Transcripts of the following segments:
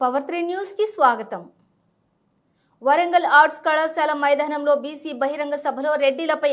Power three న్యూస్కి స్వాగతం. Warangal arts కళాశాల మైదానంలో బీసీ బహిరంగ సభలో రెడ్డిలపై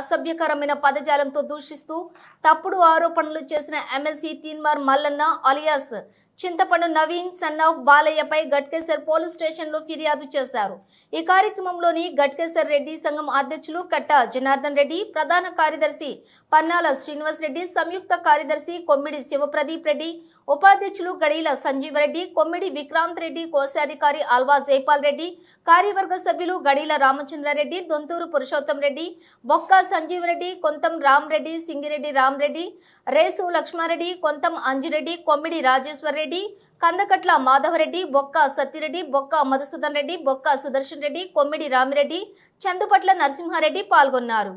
అసభ్యకరమైన పదజాలంతో దూషిస్తూ తప్పుడు ఆరోపణలు చేసిన MLC Teenmar Mallanna alias Chintapandu Naveen son of బాలయ్యపై Ghatkesar police స్టేషన్లో ఫిర్యాదు చేశారు. ఈ కార్యక్రమంలోని గట్కేసర్ రెడ్డి సంఘం అధ్యక్షులు కట్ట జనార్దన్ రెడ్డి ప్రధాన కార్యదర్శి పన్నాల శ్రీనివాస్ రెడ్డి సంయుక్త కార్యదర్శి కొమ్మిడి శివప్రదీప్ రెడ్డి ఉపాధ్యక్షులు గడీల సంజీవ్ రెడ్డి కొమ్మిడి విక్రాంత్ రెడ్డి కోశాధికారి ఆల్వా జైపాల్ రెడ్డి కార్యవర్గ సభ్యులు గడీల రామచంద్రారెడ్డి దొంతూరు పురుషోత్తం రెడ్డి బొక్క సంజీవ్ రెడ్డి కొంతం రామ్ రెడ్డి సింగిరెడ్డి రామ్ రెడ్డి రేసు లక్ష్మారెడ్డి కొంతం అంజురెడ్డి కొమ్మిడి రాజేశ్వర్ రెడ్డి కందకట్ల మాధవరెడ్డి బొక్క సత్తిరెడ్డి బొక్క మధుసూదన్ రెడ్డి బొక్క సుదర్శన్ రెడ్డి కొమ్మిడి రామిరెడ్డి చందుపట్ల నరసింహారెడ్డి పాల్గొన్నారు.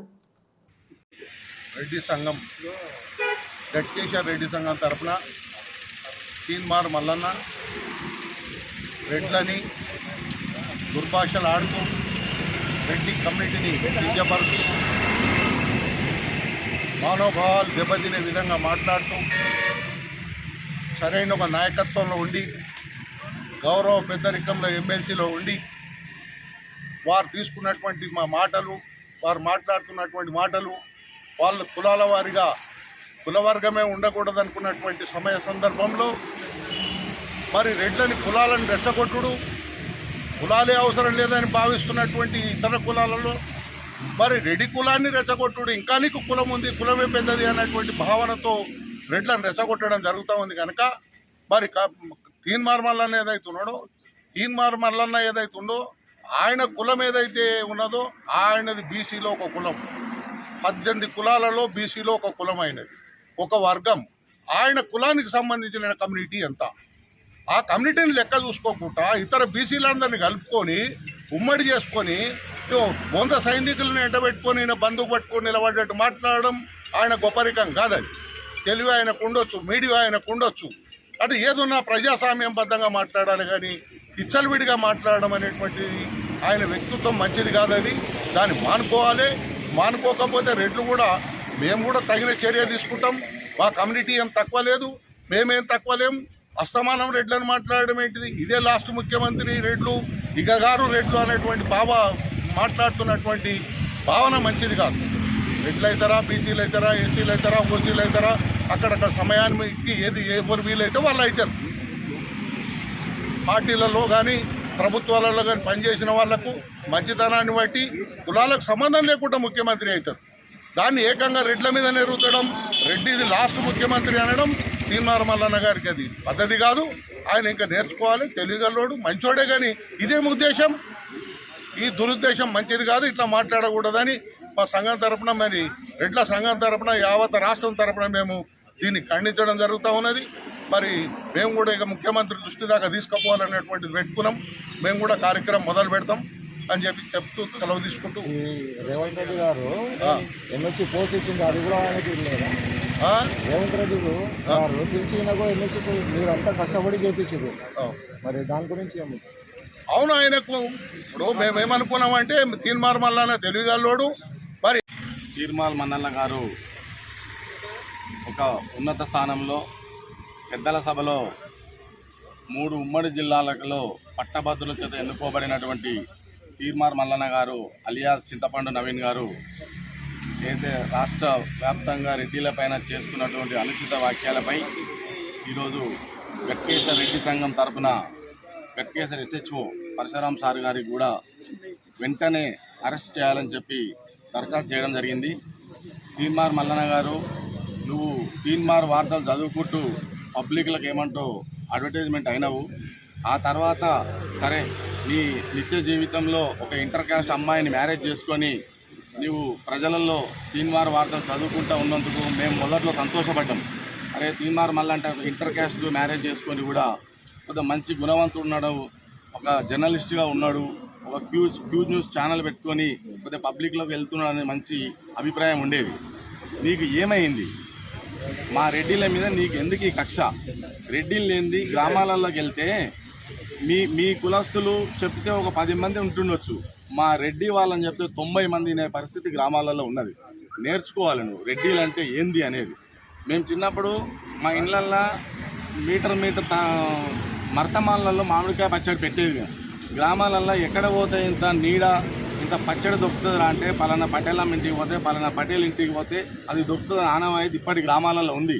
రెడ్డి సంఘం గట్కేశ్వర్ రెడ్డి సంఘం తరపున తీన్మార్ మల్లన్న రెడ్లని దుర్భాషలు ఆడుతూ రెడ్డి కమ్యూనిటీని కించపరుస్తూ మానవభావాలు దెబ్బతినే విధంగా మాట్లాడుతూ సరైన ఒక నాయకత్వంలో ఉండి గౌరవ పెద్దరికంలో ఎమ్మెల్సీలో ఉండి వారు తీసుకున్నటువంటి మా మాటలు వారు మాట్లాడుతున్నటువంటి మాటలు వాళ్ళ కులాల వారిగా కులవర్గమే ఉండకూడదు అనుకున్నటువంటి సమయ సందర్భంలో మరి రెడ్లని కులాలను రెచ్చగొట్టుడు కులాలే అవసరం లేదని భావిస్తున్నటువంటి ఇతర కులాలలో మరి రెడ్డి కులాన్ని రెచ్చగొట్టుడు ఇంకా నీకు కులం ఉంది కులమే పెద్దది అన్నటువంటి భావనతో రెడ్లను రెచ్చగొట్టడం జరుగుతూ ఉంది కనుక మరి తీన్ మార్మల్లన్న మల్లన్న ఏదైతే ఉన్నాడో తీన్మార్ ఏదైతే ఉందో ఆయన కులం ఏదైతే ఉన్నదో ఆయనది బీసీలో ఒక కులం. పద్దెనిమిది కులాలలో బీసీలో ఒక కులం అయినది. ఒక వర్గం. ఆయన కులానికి సంబంధించిన కమ్యూనిటీ ఎంత? ఆ కమ్యూనిటీని లెక్క చూసుకోకుండా ఇతర బీసీలందరినీ కలుపుకొని ఉమ్మడి చేసుకొని ఇగో వంద సైనికులను ఎంటబెట్టుకొని బంధువు పట్టుకొని నిలబడ్డట్టు మాట్లాడడం ఆయన గొప్పరికం కాదది. తెలివి ఆయనకు ఉండొచ్చు మీడియా ఆయనకు ఉండొచ్చు. అంటే ఏదున్నా ప్రజాస్వామ్యం బద్ధంగా మాట్లాడాలి కానీ ఇచ్చలవిడిగా మాట్లాడడం అనేటువంటిది ఆయన వ్యక్తిత్వం మంచిది కాదది దాన్ని మానుకోవాలి. మానుకోకపోతే రెడ్లు కూడా మేము కూడా తగిన చర్య తీసుకుంటాం. మా కమ్యూనిటీ ఏం తక్కువ లేదు మేమేం తక్కువ లేం. అస్తమానం రెడ్లను మాట్లాడడం ఏంటిది? ఇదే లాస్ట్ ముఖ్యమంత్రి రెడ్లు ఇక గారు రెడ్లు అనేటువంటి భావ మాట్లాడుతున్నటువంటి భావన మంచిది కాదు. రెడ్లు అవుతారా బీసీలు అవుతారా ఎస్సీలు అవుతారా ఓసీలు అవుతారా? అక్కడక్కడ సమయానికి ఏది ఎవరు వీలైతే వాళ్ళు అవుతారు. పార్టీలలో కానీ ప్రభుత్వాలలో కానీ పనిచేసిన వాళ్ళకు మంచితనాన్ని బట్టి కులాలకు సంబంధం లేకుండా ముఖ్యమంత్రి అవుతారు. దాన్ని ఏకంగా రెడ్ల మీద నెరుగుతడం రెడ్డిది లాస్ట్ ముఖ్యమంత్రి అనడం తీన్మార మల్లన్న గారికి అది పద్ధతి కాదు. ఆయన ఇంకా నేర్చుకోవాలి తెలియగలవాడు మంచోడే కానీ ఇదేం ఉద్దేశం. ఈ దురుద్దేశం మంచిది కాదు ఇట్లా మాట్లాడకూడదని మా సంఘం తరపున మరి రెడ్ల సంఘం తరపున యావత్ రాష్ట్రం తరపున మేము దీన్ని ఖండించడం జరుగుతూ ఉన్నది. మరి మేము కూడా ఇక ముఖ్యమంత్రి దృష్టి దాకా తీసుకుపోవాలనేటువంటిది పెట్టుకున్నాం మేము కూడా కార్యక్రమం మొదలు పెడతాం అని చెప్పి చెప్తూ సెలవు తీసుకుంటూ. రేవంత్ రెడ్డి గారు ఆ, ఎన్నిచ్చి పోస్ట్ ఇచ్చింది అది కూడా ఆయనకి లేదా ఆ, రేవంత్ రెడ్డి గారు పిలిచిన కూడా ఎన్నిచ్చి మీరంతా కష్టపడి చేపించారు. ఆ. మరి దాని గురించి ఏమి? అవును ఆయనకు ఇప్పుడు మేము ఏమనుకున్నామంటే తీన్మార్ మల్లన్న తెలియగలవాడు మరి తీర్మాల్ మన్నన్న గారు ఒక ఉన్నత స్థానంలో పెద్దల సభలో మూడు ఉమ్మడి జిల్లాలలో పట్టభద్రుల చేత ఎన్నుకోబడినటువంటి తీర్మార్ మల్లన్న గారు అలియాస్ చింతపండు నవీన్ గారు అయితే రాష్ట్ర వ్యాప్తంగా రెడ్డిలపైన చేసుకున్నటువంటి అనుచిత వాక్యాలపై ఈరోజు వెంకటేశ్వర రెడ్డి సంఘం తరపున వెంకటేశ్వర ఎస్హెచ్ఓ పరశురాం సార్ గారికి కూడా వెంటనే అరెస్ట్ చేయాలని చెప్పి దరఖాస్తు చేయడం జరిగింది. తీర్మార్ మల్లన్న గారు నువ్వు తీన్మార్ వార్తలు చదువుకుంటూ పబ్లిక్లకు ఏమంటావు? అడ్వర్టైజ్మెంట్ అయినావు. ఆ తర్వాత సరే నీ నిత్య జీవితంలో ఒక ఇంటర్ కాస్ట్ అమ్మాయిని మ్యారేజ్ చేసుకొని నీవు ప్రజలలో తీన్మార్ వార్తలు చదువుకుంటూ ఉన్నందుకు మేము మొదట్లో సంతోషపడ్డాం. అరే తీన్మార్ మళ్ళీ అంటే ఇంటర్ కాస్ట్ మ్యారేజ్ చేసుకొని కూడా కొంత మంచి గుణవంతుడు ఉన్నాడు ఒక జర్నలిస్ట్గా ఉన్నాడు. ఒక క్యూజ్ క్యూజ్ న్యూస్ ఛానల్ పెట్టుకొని కొద్దిగా పబ్లిక్లోకి వెళ్తున్నాడు అనే మంచి అభిప్రాయం ఉండేది. నీకు ఏమైంది? మా రెడ్డిల మీద నీకు ఎందుకు ఈ కక్ష? రెడ్డిలు లేనిది గ్రామాలలోకి వెళ్తే మీ మీ కులస్తులు చెప్తే ఒక పది మంది ఉంటుండొచ్చు. మా రెడ్డి వాళ్ళని చెప్తే తొంభై మంది అనే పరిస్థితి గ్రామాలలో ఉన్నది. నేర్చుకోవాలి నువ్వు రెడ్డిలు అంటే ఏంది అనేది. మేము చిన్నప్పుడు మా ఇళ్ళల్లో మీటర్ మీటర్ మరతమాలలో మామిడికాయ పచ్చడి పెట్టేది గ్రామాలల్లో ఎక్కడ పోతే ఇంత నీడ ఇంత పచ్చడి దొరుకుతుందిరా అంటే పలానా పటేలం ఇంటికి పోతే పలానా పటేల్ ఇంటికి పోతే అది దొరుకుతుంది ఆనవాయితీ ఇప్పటి గ్రామాలలో ఉంది.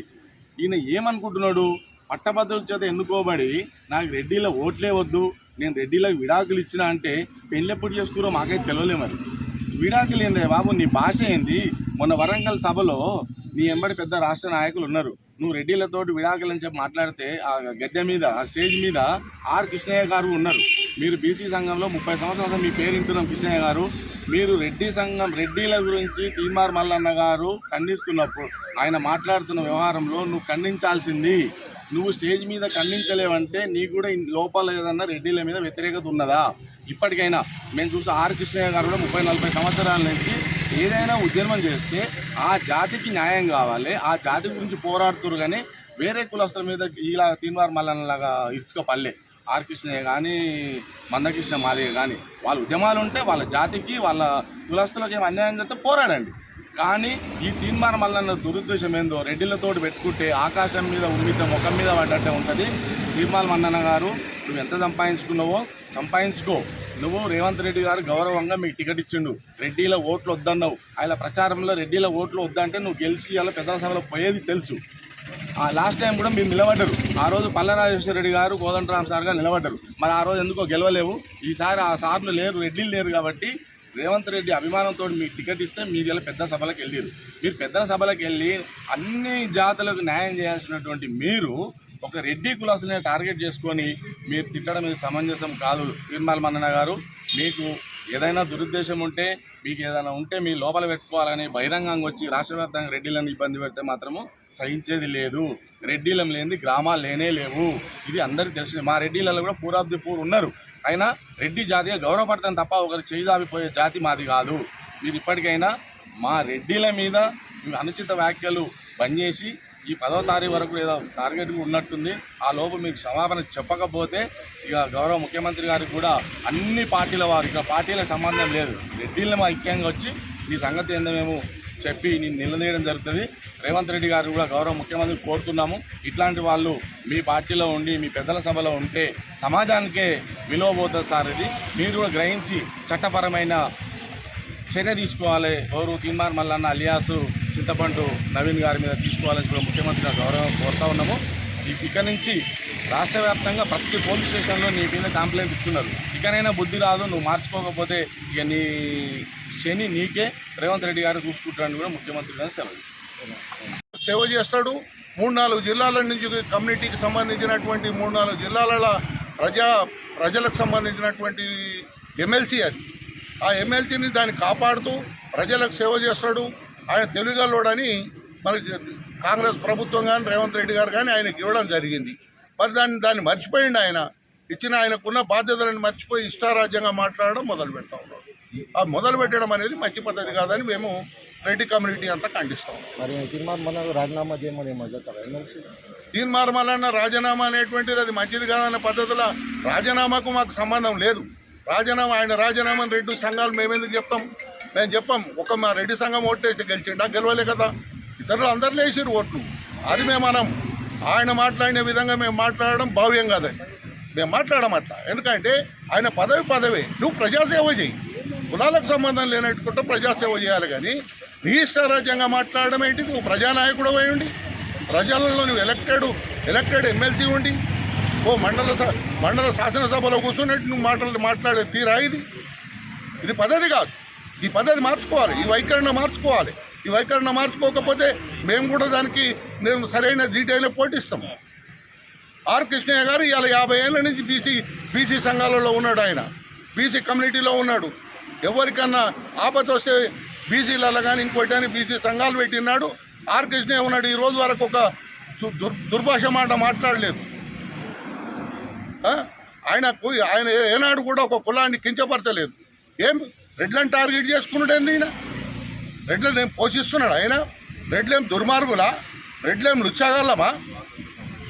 ఈయన ఏమనుకుంటున్నాడు? పట్టభద్రుల చేత ఎన్నుకోబడి నాకు రెడ్డిలో ఓట్లే వద్దు నేను రెడ్డిలకు విడాకులు ఇచ్చిన అంటే పెళ్ళెప్పుడు చేసుకురో మాకైతే తెలియలే మరి. విడాకులు ఏందే బాబు? నీ భాష ఏంది? మొన్న వరంగల్ సభలో నీ ఎంబడి పెద్ద రాష్ట్ర నాయకులు ఉన్నారు. నువ్వు రెడ్డిలతోటి విడాకులు అని చెప్పి మాట్లాడితే ఆ గద్దె మీద ఆ స్టేజ్ మీద ఆర్ కృష్ణయ్య గారు ఉన్నారు. మీరు బీసీ సంఘంలో ముప్పై సంవత్సరాల మీ పేరు ఇంటున్నాం కృష్ణయ్య గారు. మీరు రెడ్డి సంఘం రెడ్డిల గురించి తీమార్ మల్లన్న గారు ఖండిస్తున్నప్పుడు ఆయన మాట్లాడుతున్న వ్యవహారంలో నువ్వు ఖండించాల్సింది. నువ్వు స్టేజ్ మీద ఖండించలేవంటే నీకు కూడా ఇన్- లోపల ఏదన్నా రెడ్డిల మీద వ్యతిరేకత ఉన్నదా? ఇప్పటికైనా మేము చూసి ఆర్ కృష్ణయ్య గారు కూడా ముప్పై నలభై సంవత్సరాల నుంచి ఏదైనా ఉద్యమం చేస్తే ఆ జాతికి న్యాయం కావాలి ఆ జాతి గురించి పోరాడుతురు కానీ వేరే కులస్తుల మీద ఇలా తీన్వార్ మల్లన్నలాగా ఇసుక పల్లె. ఆర్ కానీ మందకృష్ణ మాలయ్య కానీ వాళ్ళ ఉద్యమాలు ఉంటే వాళ్ళ జాతికి వాళ్ళ కులస్తులకు ఏం అన్యాయం చేస్తే పోరాడండి. కానీ ఈ తీన్మార్ మల్లన్న దురుద్దేశం ఏందో రెడ్డిలతోటి పెట్టుకుంటే ఆకాశం మీద ఉమ్మితే ముఖం మీద పడ్డట్టే ఉంటుంది. తీర్మాల మన్నన్న గారు నువ్వు ఎంత సంపాదించుకున్నావో సంపాదించుకో. నువ్వు రేవంత్ రెడ్డి గారు గౌరవంగా మీకు టికెట్ ఇచ్చిండు. రెడ్డిల ఓట్లు వద్దన్నావు. ఆయన ప్రచారంలో రెడ్డిల ఓట్లు వద్దంటే నువ్వు గెలిచి అలా పెద్దల సభలో పోయేది తెలుసు. ఆ లాస్ట్ టైం కూడా మీరు నిలబడ్డారు. ఆ రోజు పల్లరాజేశ్వర రెడ్డి గారు కోదండరామ్ సార్ గారు నిలబడ్డారు. మరి ఆ రోజు ఎందుకో గెలవలేవు. ఈసారి ఆ సార్లు లేరు రెడ్డిలు లేరు కాబట్టి రేవంత్ రెడ్డి అభిమానంతో మీకు టికెట్ ఇస్తే మీరు ఇలా పెద్ద సభలకు వెళ్ళారు. మీరు పెద్దల సభలకు వెళ్ళి అన్ని జాతులకు న్యాయం చేయాల్సినటువంటి మీరు ఒక రెడ్డి కులాసునే టార్గెట్ చేసుకొని మీరు తిట్టడం ఇది సమంజసం కాదు. నిర్మల్ మన్నన్న గారు మీకు ఏదైనా దురుద్దేశం ఉంటే మీకు ఏదైనా ఉంటే మీ లోపల పెట్టుకోవాలని బహిరంగంగా వచ్చి రాష్ట్రవ్యాప్తంగా రెడ్డిలను ఇబ్బంది పెడితే మాత్రము సహించేది లేదు. రెడ్డిలం లేనిది గ్రామాలు లేనే లేవు. ఇది అందరికీ తెలిసింది మా రెడ్డిలలో కూడా పూరాబ్ది పూర్ ఉన్నారు. అయినా రెడ్డి జాతిగా గౌరవపడతాను తప్ప ఒకరు చేయిదాపిపోయే జాతి మాది కాదు. మీరు ఇప్పటికైనా మా రెడ్డిల మీద అనుచిత వ్యాఖ్యలు బంద్ చేసి ఈ పదవ తారీఖు వరకు ఏదో టార్గెట్ ఉన్నట్టుంది. ఆ లోపు మీకు క్షమాపణ చెప్పకపోతే ఇక గౌరవ ముఖ్యమంత్రి గారికి కూడా అన్ని పార్టీల వారు ఇక పార్టీలకు సంబంధం లేదు. రెడ్డిలను ఐక్యంగా వచ్చి ఈ సంగతి ఏందో మేము చెప్పి నేను నిలదీయడం జరుగుతుంది. రేవంత్ రెడ్డి గారు కూడా గౌరవ ముఖ్యమంత్రి కోరుతున్నాము. ఇట్లాంటి వాళ్ళు మీ పార్టీలో ఉండి మీ పెద్దల సభలో ఉంటే సమాజానికే విలువ పోతుంది సార్ ఇది. మీరు కూడా గ్రహించి చట్టపరమైన చర్య తీసుకోవాలి. ఎవరు తిమ్మార్ మల్లన్న అలియాసు చింతపండు నవీన్ గారి మీద తీసుకోవాలని కూడా ముఖ్యమంత్రి గారు గౌరవం కోరుతా ఉన్నాము. ఇక నుంచి రాష్ట్ర వ్యాప్తంగా ప్రతి పోలీస్ స్టేషన్లో నీ మీద కంప్లైంట్ ఇస్తున్నారు. ఇకనైనా బుద్ధి రాదు నువ్వు మార్చుకోకపోతే ఇక నీ శని నీకే రేవంత్ రెడ్డి గారు చూసుకుంటారని కూడా ముఖ్యమంత్రి గారు సెలవు సేవ చేస్తాడు. మూడు నాలుగు జిల్లాల నుంచి కమ్యూనిటీకి సంబంధించినటువంటి మూడు నాలుగు జిల్లాల ప్రజా ప్రజలకు సంబంధించినటువంటి ఎమ్మెల్సీ అది. ఆ ఎమ్మెల్సీని దాన్ని కాపాడుతూ ప్రజలకు సేవ చేస్తాడు. ఆయన తెలుగులోడని మరి కాంగ్రెస్ ప్రభుత్వం కానీ రేవంత్ రెడ్డి గారు కానీ ఆయనకి ఇవ్వడం జరిగింది. మరి దాన్ని దాన్ని మర్చిపోయింది ఆయన. ఇచ్చిన ఆయనకున్న బాధ్యతలను మర్చిపోయి ఇష్టారాజ్యంగా మాట్లాడడం మొదలు పెడతా ఉన్నాడు. ఆ మొదలు పెట్టడం అనేది మంచి పద్ధతి కాదని మేము రెడ్డి కమ్యూనిటీ అంతా ఖండిస్తాం మరి తీర్మానం మన రాజీనామా చేయమని తీర్మార్మలన్న రాజీనామా అనేటువంటిది అది మంచిది కాదన్న పద్ధతిలో రాజీనామాకు మాకు సంబంధం లేదు. రాజీనామా ఆయన రాజీనామాని రెడ్డి సంఘాలు మేమెందుకు చెప్తాం? మేము చెప్పాం ఒక మా రెడ్డి సంఘం ఓటేసి గెలిచిండా? గెలవలే కదా. ఇతరులు అందరిలో లేచిరు ఓట్లు. అది మేము మనం ఆయన మాట్లాడిన విధంగా మేము మాట్లాడడం భావ్యం కాదు. మేము మాట్లాడడం అట్లా ఎందుకంటే ఆయన పదవి పదవి. నువ్వు ప్రజాసేవ చేయి కులాలకు సంబంధం లేనట్టుకుంటే ప్రజాసేవ చేయాలి కానీ నీ ఇష్టారాజ్యంగా మాట్లాడడం ఏంటి? నువ్వు ప్రజానాయకుడు అయి ఉండి ప్రజలలో నువ్వు ఎలక్టెడ్ ఎలక్టెడ్ ఎమ్మెల్సీ ఉండి ఓ మండల స- మండల శాసనసభలో కూర్చున్నట్టు నువ్వు మాటలు మాట్లాడే తీరా ఇది? ఇది పద్ధతి కాదు. ఈ పద్ధతి మార్చుకోవాలి ఈ వైఖరిని మార్చుకోవాలి. ఈ వైఖరిని మార్చుకోకపోతే మేము కూడా దానికి మేము సరైన జీటీఐలో పోటీస్తాం. ఆర్ కృష్ణయ్య గారు ఇవాళ యాభై ఏళ్ళ నుంచి బీసీ బీసీ సంఘాలలో ఉన్నాడు ఆయన. బీసీ కమ్యూనిటీలో ఉన్నాడు. ఎవరికన్నా ఆపద వస్తే బీసీలలో కానీ ఇంకోటి అని బీసీ సంఘాలు పెట్టినాడు ఆర్ కృష్ణయ్య ఉన్నాడు ఈ రోజు వరకు ఒక దు- దుర్ దుర్భాష మాట మాట్లాడలేదు. ఆయన ఆయన ఏనాడు కూడా ఒక కులాన్ని కించపరచలేదు. ఏం రెడ్లను టార్గెట్ చేసుకున్నాడు ఏంది ఈయన? రెడ్లను ఏం పోషిస్తున్నాడు ఆయన? రెడ్లేం దుర్మార్గులా? రెడ్లేం లుచ్చగలమా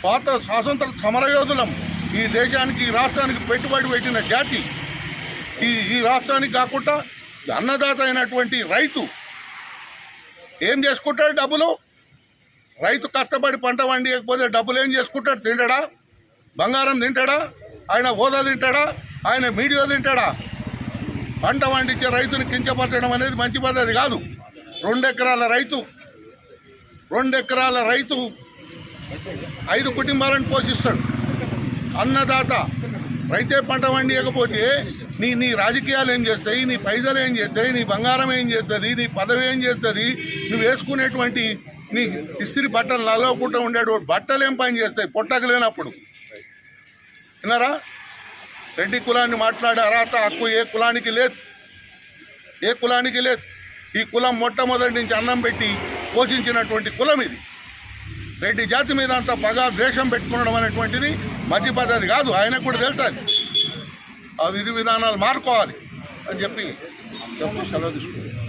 స్వాతంత్ర స్వాతంత్ర సమరయోధులం ఈ దేశానికి ఈ రాష్ట్రానికి పెట్టుబడి పెట్టిన జాతి. ఈ ఈ రాష్ట్రానికి కాకుండా అన్నదాత అయినటువంటి రైతు. ఏం చేసుకుంటాడు డబ్బులు? రైతు కష్టపడి పంట పండియకపోతే డబ్బులు ఏం చేసుకుంటాడు? తింటాడా? బంగారం తింటాడా? ఆయన హోదా తింటాడా? ఆయన మీడియా తింటాడా? పంట పండించే రైతుని కించపరచడం అనేది మంచి పద్ధతి కాదు. రెండు ఎకరాల రైతు రెండు ఎకరాల రైతు ఐదు కుటుంబాలను పోషిస్తాడు. అన్నదాత రైతే పంట పండియకపోతే నీ నీ రాజకీయాలు ఏం చేస్తాయి నీ పైసలు ఏం చేస్తాయి నీ బంగారం ఏం చేస్తుంది నీ పదవి ఏం చేస్తుంది నువ్వు వేసుకునేటువంటి నీ ఇస్త్రీ బట్టలు నలవకుండా ఉండేటువంటి బట్టలు ఏం పని చేస్తాయి పొట్టకు లేనప్పుడు. విన్నారా? రెడ్డి కులాన్ని మాట్లాడే అర్హత హక్కు ఏ కులానికి లేదు. ఏ కులానికి లేదు. ఈ కులం మొట్టమొదటి నుంచి అన్నం పెట్టి పోషించినటువంటి కులం ఇది. రెడ్డి జాతి మీద అంత పగ ద్వేషం పెట్టుకోవడం అనేటువంటిది మంచి పద్ధతి కాదు. ఆయనకు కూడా తెలుసు ఆ విధి విధానాలు మారుకోవాలి అని చెప్పి చెప్పి సెలవు తీసుకుంటాను